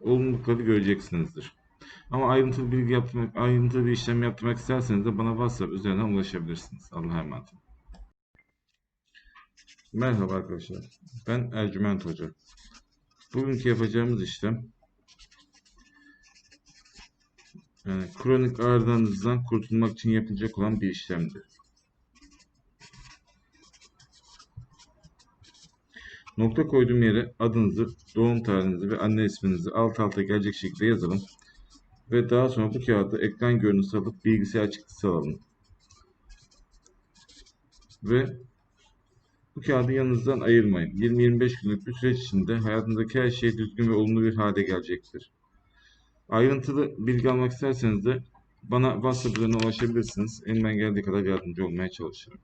olumlulukları göreceksinizdir. Ama ayrıntılı bilgi yaptırmak, ayrıntılı bir işlem yaptırmak isterseniz de bana WhatsApp üzerinden ulaşabilirsiniz. Allah'a emanet. olun. Merhaba arkadaşlar. Ben Ercüment Hoca. Bugünkü yapacağımız işlem yani kronik ağrılarınızdan kurtulmak için yapılacak olan bir işlemdir. Nokta koyduğum yere adınızı, doğum tarihinizi ve anne isminizi alt alta gelecek şekilde yazalım. Ve daha sonra bu kağıdı ekran görüntüsü alıp bilgisayar çıktısı alalım. Ve bu kağıdı yanınızdan ayırmayın. 20-25 günlük bir süreç içinde hayatınızdaki her şey düzgün ve olumlu bir hale gelecektir. Ayrıntılı bilgi almak isterseniz de bana WhatsApp üzerinden ulaşabilirsiniz. Elimden geldiği kadar yardımcı olmaya çalışırım.